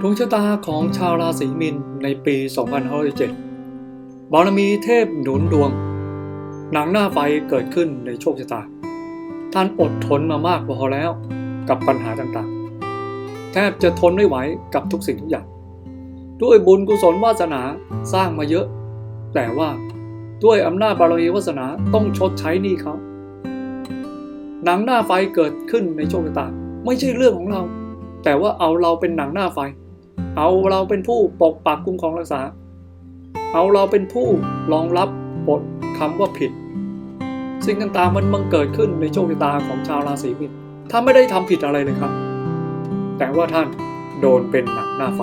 ดวงชะตาของชาวราศีมินในปี 2507บารมีเทพหนุนดวง หนังหน้าไฟเกิดขึ้นในโชคชะตา ท่านอดทนมามากพอแล้วกับปัญหาต่างๆ แทบจะทนไม่ไหวกับทุกสิ่งทุกอย่าง ด้วยบุญกุศลวาสนาสร้างมาเยอะ แต่ว่าด้วยอำนาจบารมีวาสนาต้องชดใช้หนี้เขา หนังหน้าไฟเกิดขึ้นในโชคชะตา ไม่ใช่เรื่องของเรา แต่ว่าเอาเราเป็นหนังหน้าไฟ เอาเราเป็นผู้ปกปักคุ้มครองรักษา เอาเราเป็นผู้รองรับบทคำว่าผิด สิ่งต่างๆมันบังเกิดขึ้นในโชคชะตาของชาวราศีมิถุนถ้าไม่ได้ทำผิดอะไรเลยครับ แต่ว่าท่านโดนเป็นหนังหน้าไฟ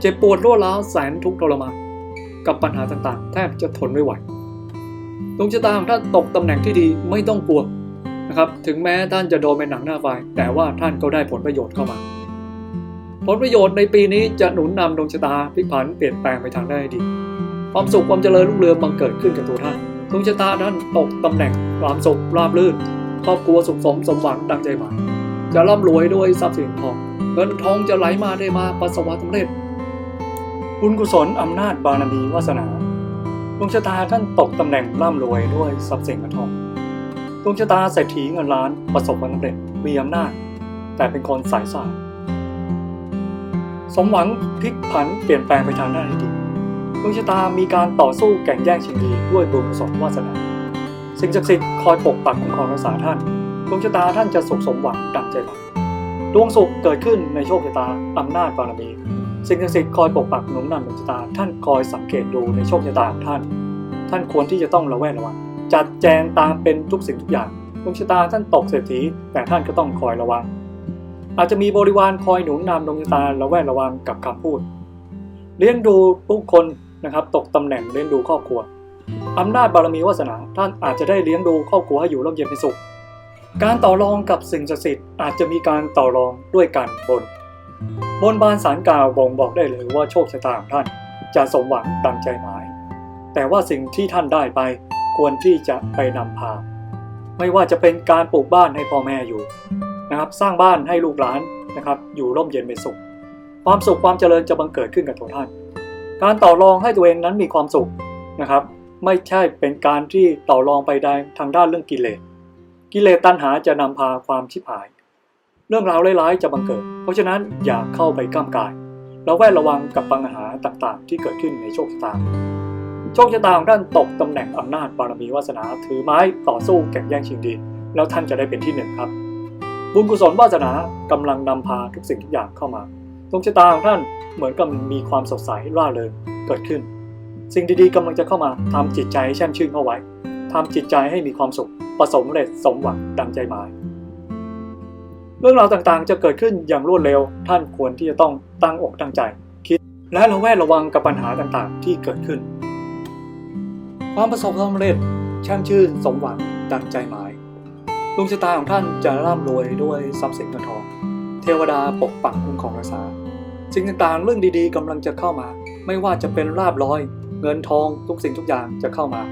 เจ็บปวดรวดร้าวแสนทุกข์ทรมานกับปัญหาต่างๆ แทบจะทนไม่ไหวดวงชะตาของท่านตกตำแหน่งที่ดีไม่ต้องกลัว นะครับถึงแม้ท่านจะโดนเป็นหนังหน้าไฟแต่ว่าท่านก็ได้ผลประโยชน์เข้ามา ผลประโยชน์ในปีนี้จะหนุนนำดวงชะตาพลิกผันเปลี่ยนแปลงไปทางได้ดี ความสุขความเจริญรุ่งเรืองบังเกิดขึ้นกับตัวท่านดวงชะตาท่านตกตำแหน่งความสุขราบรื่นครอบครัวสุขสมสมหวังดังใจหมายจะร่ำรวยด้วยทรัพย์สินทองเงินทองจะไหลมาได้มาประสบความสำเร็จบุญกุศลอำนาจบารมีวาสนาดวงชะตาท่านตกตำแหน่งร่ำรวยด้วยทรัพย์สินเงินทอง ดวงชะตาเศรษฐีเงินล้านประสบความสำเร็จมีอำนาจ แต่เป็นคนสายสายสมหวังพลิกผันเปลี่ยนแปลงไปทางด้านดีดวงชะตามีการต่อสู้แข่งแย่งชิงดีด้วยบุญกุศลวาสนาสิ่งศักดิ์สิทธิ์คอยปกปักคุ้มครองรักษาท่านดวงชะตาท่านจะสุขสมหวังดังใจหวังดวงสุขเกิดขึ้นในโชคชะตาอำนาจบารมีสิ่งศักดิ์สิทธิ์คอยปกปักหนุนนำดวงชะตาท่านคอยสังเกตดูในโชคชะตาของท่าน ท่านควรที่จะต้องระแวดระวัง จัดแจงตามเป็นทุกสิ่งทุกอย่างดวงชะตาท่านตกเศรษฐีแต่ท่านก็ต้องคอยระวัง อาจจะมีบริวารคอยหนุนนำดวงชะตาระแวดระวังกับคำพูด เลี้ยงดูผู้คนนะครับตกตำแหน่งเลี้ยงดูครอบครัวอำนาจบารมีวาสนาท่านอาจจะได้เลี้ยงดูครอบครัวให้อยู่ร่มเย็นเป็นสุข การต่อรองกับสิ่งศักดิ์สิทธิ์อาจจะมีการต่อรองด้วยการบน บนบานสารกล่าวบ่งบอกได้เลยว่าโชคชะตาของท่านจะสมหวังดังใจหมาย แต่ว่าสิ่งที่ท่านได้ไป ควรที่จะไปนำพา ไม่ว่าจะเป็นการปลูกบ้านให้พ่อแม่อยู่นะครับสร้างบ้านให้ลูกหลานนะครับอยู่ร่มเย็นเป็นสุข ความสุขความเจริญจะบังเกิดขึ้นกับตัวท่าน การต่อรองให้ตัวเองนั้นมีความสุขนะครับ ไม่ใช่เป็นการที่ต่อรองไปได้ทางด้านเรื่องกิเลสกิเลสตัณหาจะนำพาความชิบหาย เรื่องราวร้ายๆจะบังเกิด เพราะฉะนั้นอย่าเข้าไปก้ามกาย เราแวดระวังกับปัญหาต่างๆ ที่เกิดขึ้นในโชคชะตา โชคชะตาของท่านตกตำแหน่งอำนาจบารมีวาสนา ถือไม้ต่อสู้แข่งแย่งชิงดี แล้วท่านจะได้เป็นที่หนึ่งครับ บุญกุศลวาสนากำลังนำพาทุกสิ่งทุกอย่างเข้ามาดวงชะตาของท่านเหมือนกับมีความสดใสร่าเริงเกิดขึ้น สิ่งดีๆกำลังจะเข้ามาทำจิตใจให้แช่มชื่นเข้าไว้ทำจิตใจให้มีความสุขประสบผลสำเร็จสมหวังดังใจหมาย เรื่องราวต่างๆจะเกิดขึ้นอย่างรวดเร็ว ท่านควรที่จะต้องตั้งอกตั้งใจ คิดและระแวดระวังกับปัญหาต่างๆ ที่เกิดขึ้น ความประสบความสำเร็จแช่มชื่นสมหวังดังใจหมายดวงชะตาของท่านจะร่ำรวยด้วยทรัพย์สินเงินทอง เทวดาปกปักคุ้มครองรักษาสิ่งต่างๆ เรื่องดีๆกำลังจะเข้ามา ไม่ว่าจะเป็นลาบลอย เงินทองทุกสิ่งทุกอย่างจะเข้ามา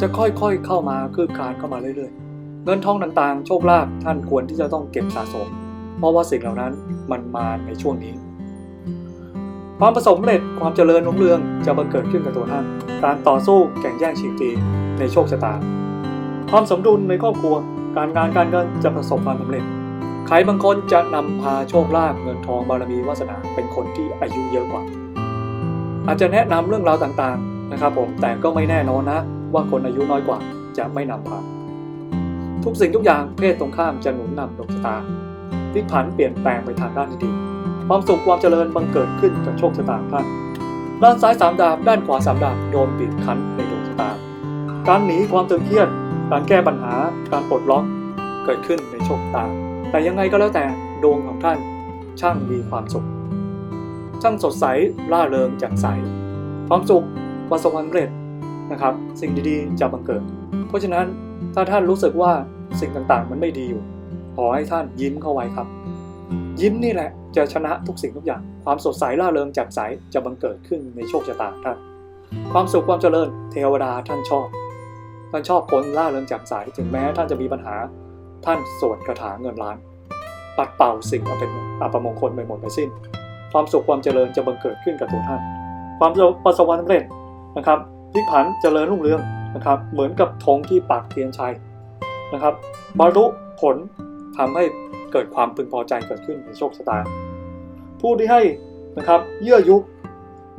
จะค่อยๆเข้ามาคืบคลานเข้ามาเรื่อยๆ เงินทองต่างๆ โชคลาภท่านควรที่จะต้องเก็บสะสม เพราะว่าสิ่งเหล่านั้นมันมาในช่วงนี้ ความประสบสำเร็จความเจริญรุ่งเรืองจะบังเกิดขึ้นกับตัวท่าน การต่อสู้แข่งแย่งชิงดีในโชคชะตา ความสมดุลในครอบครัว การงานการเงินจะประสบความสำเร็จ ใครบางคนจะนำพาโชคลาภเงินทองบารมีวาสนาเป็นคนที่อายุเยอะกว่า อาจจะแนะนำเรื่องราวต่างๆนะครับผมแต่ก็ไม่แน่นอนนะ ว่าคนอายุน้อยกว่าจะไม่นำพาทุกสิ่งทุกอย่างเพศตรงข้ามจะหนุนนำดวงชะตาพลิกผันเปลี่ยนแปลงไปทางด้านที่ดี ความสุขความเจริญบังเกิดขึ้นกับโชคชะตาท่านด้านซ้ายสามดาบด้านขวาสามดาบโดนบีบคั้นในดวงชะตา การหนีความตึงเครียด การแก้ปัญหา การปลดล็อกเกิดขึ้นในโชคตา แต่ยังไงก็แล้วแต่ดวงของท่าน ช่างมีความสุข ช่างสดใสร่าเริงแจ่มใส ความสุขประสบความสำเร็จนะครับ สิ่งดีๆจะบังเกิด เพราะฉะนั้นถ้าท่านรู้สึกว่าสิ่งต่างๆ มันไม่ดีอยู่ ขอให้ท่านยิ้มเข้าไว้ครับ ยิ้มนี่แหละจะชนะทุกสิ่งทุกอย่าง ความสดใสร่าเริงแจ่มใสจะบังเกิดขึ้นในโชคชะตาท่าน ความสุขความเจริญเทวดาท่านชอบ ท่านชอบคนร่าเริงแจ่มใสถึงแม้ท่านจะมีปัญหา ท่านสวดคาถาเงินล้าน ปัดเป่าสิ่งอันเป็นอัปมงคลไปหมดไปสิ้น ความสุขความเจริญจะบังเกิดขึ้นกับตัวท่าน ความประสบความสำเร็จนะครับพลิกผันเจริญรุ่งเรืองนะครับ เหมือนกับธงที่ปักเทียนชัยนะครับบรรลุผลทำให้ เกิดความพึงพอใจเกิดขึ้นในโชคชะตา ผู้ที่ให้นะครับเยื่อยุบ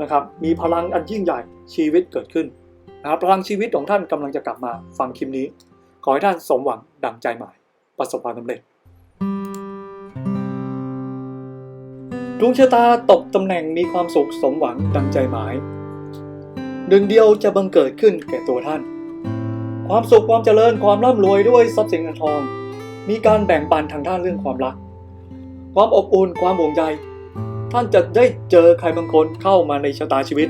นะครับมีพลังอันยิ่งใหญ่ชีวิตเกิดขึ้นนะครับพลังชีวิตของท่านกำลังจะกลับมาฟังคลิปนี้ ขอให้ท่านสมหวังดังใจหมายประสบความสำเร็จดวงชะตาตกตำแหน่งมีความสุขสมหวังดังใจหมายหนึ่งเดียวจะบังเกิดขึ้นแก่ตัวท่าน ความสุขความเจริญความร่ำรวยด้วยทรัพย์สินเงินทอง มีการแบ่งปันทางด้านเรื่องความรัก ความอบอุ่นความห่วงใยท่านจะได้เจอใครบางคนเข้ามาในชะตาชีวิต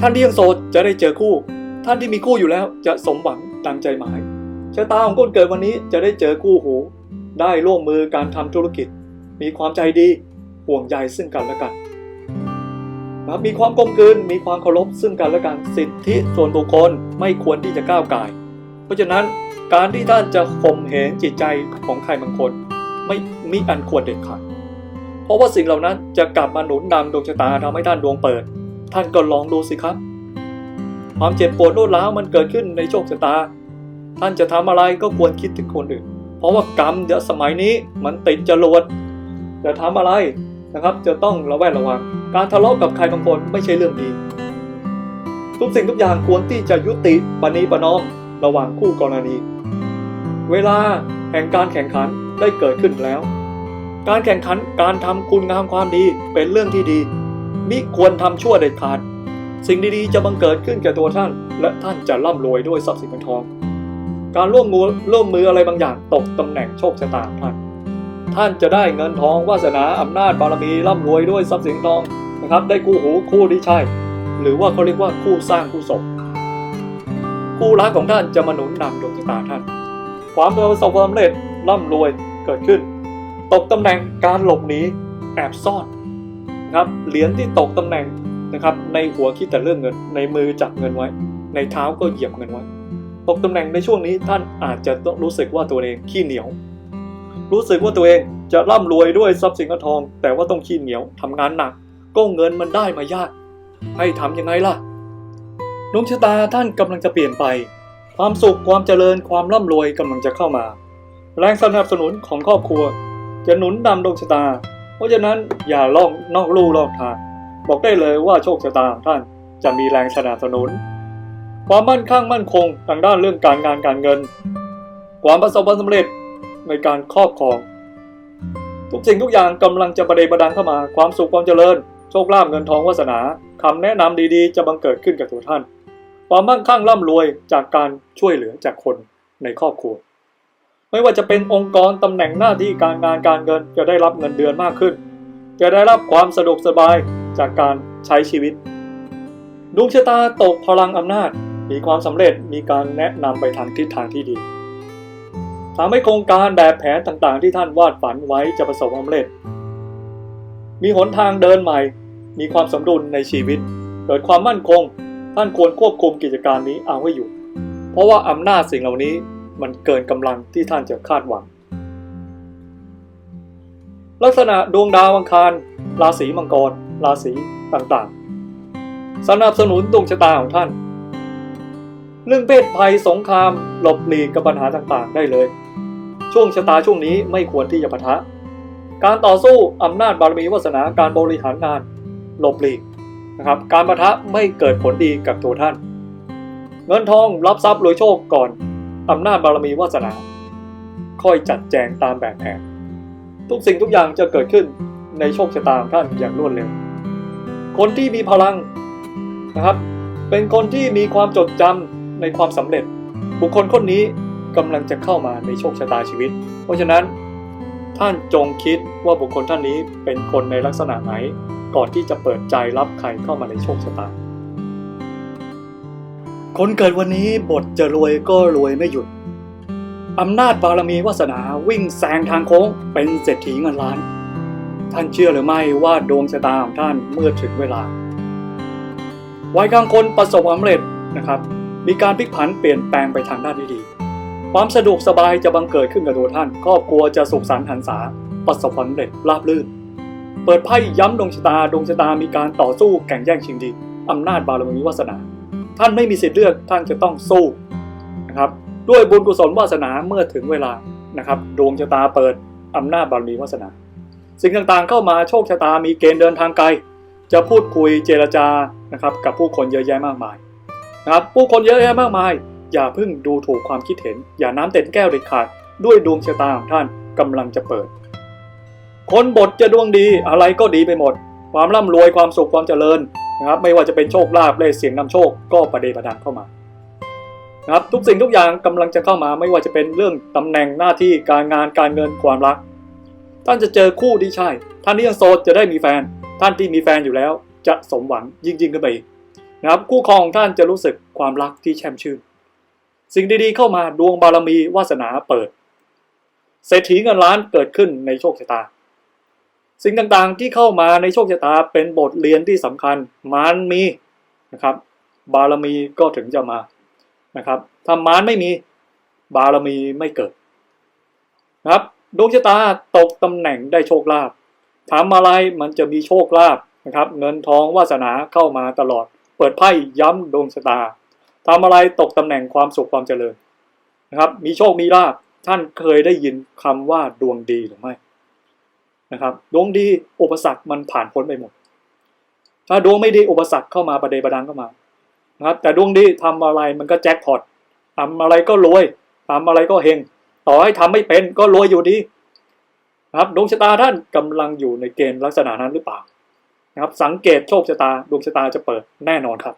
ท่านที่ยังโสดจะได้เจอคู่ ท่านที่มีคู่อยู่แล้วจะสมหวังดังใจหมายชะตาของคนเกิดวันนี้จะได้เจอคู่หู ได้ร่วมมือการทำธุรกิจ มีความใจดีห่วงใยซึ่งกันและกันนะครับมีความกลมกลืนมีความเคารพซึ่งกันและกันสิทธิส่วนบุคคลไม่ควรที่จะก้าวไก่ เพราะฉะนั้น การที่ท่านจะข่มเหงจิตใจของใครบางคนไม่มีอันควรเด็ดขาดเพราะว่าสิ่งเหล่านั้นจะกลับมาหนุนนำดวงชะตาทำให้ท่านดวงเปิด ท่านก็ลองดูสิครับ ความเจ็บปวดรวดร้าวมันเกิดขึ้นในโชคชะตา ท่านจะทำอะไรก็ควรคิดถึงคนอื่น เพราะว่ากรรมเดี๋ยวสมัยนี้มันติดจรวดจะทำอะไรนะครับ จะต้องระแวดระวัง การทะเลาะกับใครบางคนไม่ใช่เรื่องดี ทุกสิ่งทุกอย่างควรที่จะยุติปณีประนอมระหว่างคู่กรณี เวลาแห่งการแข่งขันได้เกิดขึ้นแล้ว การแข่งขันการทำคุณงามความดีเป็นเรื่องที่ดี มิควรทำชั่วเด็ดขาด สิ่งดีๆ จะบังเกิดขึ้นแก่ตัวท่าน และท่านจะร่ำรวยด้วยทรัพย์สินเงินทอง การร่วมมือร่วมมืออะไรบางอย่างตกตำแหน่งโชคชะตาท่าน ท่านจะได้เงินทองวาสนาอำนาจบารมีร่ำรวยด้วยทรัพย์สินทองนะครับได้คู่หูคู่ที่ใช่ หรือว่าเขาเรียกว่าคู่สร้างคู่สมคู่รักของท่านจะมาหนุนนำดวงชะตาท่าน ความประสบความสำเร็จร่ำรวยเกิดขึ้น ตกตำแหน่งการหลบหนีแอบซ่อนนะครับเหรียญที่ตกตำแหน่งนะครับ ในหัวคิดแต่เรื่องเงิน ในมือจับเงินไว้ ในเท้าก็เหยียบเงินไว้ ตกตำแหน่งในช่วงนี้ท่านอาจจะต้องรู้สึกว่าตัวเองขี้เหนียว รู้สึกว่าตัวเองจะร่ำรวยด้วยทรัพย์สินเงินทอง แต่ว่าต้องขี้เหนียวทำงานหนัก ก็เงินมันได้มายาก ให้ทำยังไงล่ะดวงชะตาท่านกำลังจะเปลี่ยนไป ความสุขความเจริญความร่ำรวยกำลังจะเข้ามา แรงสนับสนุนของครอบครัว จะหนุนนำดวงชะตา เพราะฉะนั้นอย่าล่องนอกลู่ลอกทาง บอกได้เลยว่าโชคชะตาของท่านจะมีแรงสนับสนุน ความมั่นคงมั่นคงทางด้านเรื่องการงานการเงิน ความประสบความสำเร็จในการครอบครอง ทุกสิ่งทุกอย่างกำลังจะประเดประดังเข้ามา ความสุขความเจริญ โชคลาภเงินทองวาสนาคำแนะนำดีๆ จะบังเกิดขึ้นกับตัวท่าน ความมั่งคั่งร่ำรวยจากการช่วยเหลือจากคนในครอบครัว ไม่ว่าจะเป็นองค์กรตำแหน่งหน้าที่การงานการเงินจะได้รับเงินเดือนมากขึ้น จะได้รับความสะดวกสบายจากการใช้ชีวิตดวงชะตาตกพลังอำนาจมีความสำเร็จมีการแนะนำไปทางทิศทางที่ดีทำให้โครงการแบบแผนต่างๆ ที่ท่านวาดฝันไว้จะประสบความสำเร็จ มีหนทางเดินใหม่ มีความสมดุลในชีวิต เกิดความมั่นคง ท่านควรควบคุมกิจการนี้เอาไว้อยู่ เพราะว่าอำนาจสิ่งเหล่านี้มันเกินกำลังที่ท่านจะคาดหวัง ลักษณะดวงดาวอังคาร ราศีมังกร ราศีต่างๆ สนับสนุนดวงชะตาของท่าน เรื่องเพศภัยสงคราม หลบหลีกกับปัญหาต่างๆ ได้เลย ช่วงชะตาช่วงนี้ไม่ควรที่จะปะทะ การต่อสู้อำนาจบารมีวาสนาการบริหารงาน หลบหลีก นะครับ การประทะไม่เกิดผลดีกับตัวท่าน เงินทองรับทรัพย์รวยโชคก่อนอำนาจบารมีวาสนา ค่อยจัดแจงตามแบบแผน ทุกสิ่งทุกอย่างจะเกิดขึ้นในโชคชะตาของท่านอย่างรวดเร็ว คนที่มีพลังนะครับ เป็นคนที่มีความจดจำในความสำเร็จ บุคคลคนนี้กำลังจะเข้ามาในโชคชะตาชีวิต เพราะฉะนั้นท่านจงคิดว่าบุคคลท่านนี้เป็นคนในลักษณะไหน ก่อนที่จะเปิดใจรับใครเข้ามาในโชคชะตา คนเกิดวันนี้บทจะรวยก็รวยไม่หยุด อำนาจบารมีวาสนาวิ่งแซงทางโค้งเป็นเศรษฐีเงินล้าน ท่านเชื่อหรือไม่ว่าดวงชะตาของท่านเมื่อถึงเวลา วัยกลางคนประสบความสำเร็จนะครับ มีการพลิกผันเปลี่ยนแปลงไปทางด้านที่ดี ความสะดวกสบายจะบังเกิดขึ้นกับตัวท่าน ครอบครัวจะสุขสันต์หันษาประสบความสำเร็จราบรื่น เปิดไพ่ย้ำดวงชะตาดวงชะตามีการต่อสู้แข่งแย่งชิงดีอำนาจบารมีวาสนา ท่านไม่มีสิทธิ์เลือกท่านจะต้องสู้นะครับด้วยบุญกุศลวาสนาเมื่อถึงเวลานะครับดวงชะตาเปิดอำนาจบารมีวาสนา สิ่งต่างๆเข้ามาโชคชะตามีเกณฑ์เดินทางไกล จะพูดคุยเจรจานะครับกับผู้คนเยอะแยะมากมายนะครับผู้คนเยอะแยะมากมาย อย่าเพิ่งดูถูกความคิดเห็น อย่าน้ำเต็มแก้วเด็ดขาดด้วยดวงชะตาของท่านกำลังจะเปิด คนบทจะดวงดีอะไรก็ดีไปหมด ความร่ำรวยความสุขความเจริญนะครับ ไม่ว่าจะเป็นโชคลาภเลขเสียงนำโชคก็ประเดประดังเข้ามานะครับทุกสิ่งทุกอย่างกำลังจะเข้ามาไม่ว่าจะเป็นเรื่องตำแหน่งหน้าที่การงานการเงินความรัก ท่านจะเจอคู่ที่ใช่ ท่านที่ยังโสดจะได้มีแฟน ท่านที่มีแฟนอยู่แล้ว จะสมหวังยิ่งยิ่งขึ้นไปนะครับคู่ครองของท่านจะรู้สึกความรักที่แช่มชื่น สิ่งดีๆเข้ามาดวงบารมีวาสนาเปิดเศรษฐีเงินล้านเกิดขึ้นในโชคชะตา สิ่งต่างๆที่เข้ามาในโชคชะตาเป็นบทเรียนที่สำคัญมันมีนะครับ บารมีก็ถึงจะมานะครับถ้ามารไม่มีบารมีไม่เกิดนะครับดวงชะตาตกตำแหน่งได้โชคลาภทำอะไรมันจะมีโชคลาภนะครับ เงินทองวาสนาเข้ามาตลอด เปิดไพ่ย้ำดวงชะตาทำอะไรตกตำแหน่งความสุขความเจริญนะครับ มีโชคมีลาภท่านเคยได้ยินคำว่าดวงดีหรือไม่ นะครับดวงดีอุปสรรคมันผ่านพ้นไปหมด ถ้าดวงไม่ดีอุปสรรคเข้ามาประเดประดังเข้ามานะครับแต่ดวงดีทำอะไรมันก็แจ็คพอตทำอะไรก็รวยทำอะไรก็เฮงต่อให้ทำไม่เป็นก็รวยอยู่ดีนะครับดวงชะตาท่านกำลังอยู่ในเกณฑ์ลักษณะนั้นหรือเปล่านะครับสังเกตโชคชะตาดวงชะตาจะเปิดแน่นอนครับ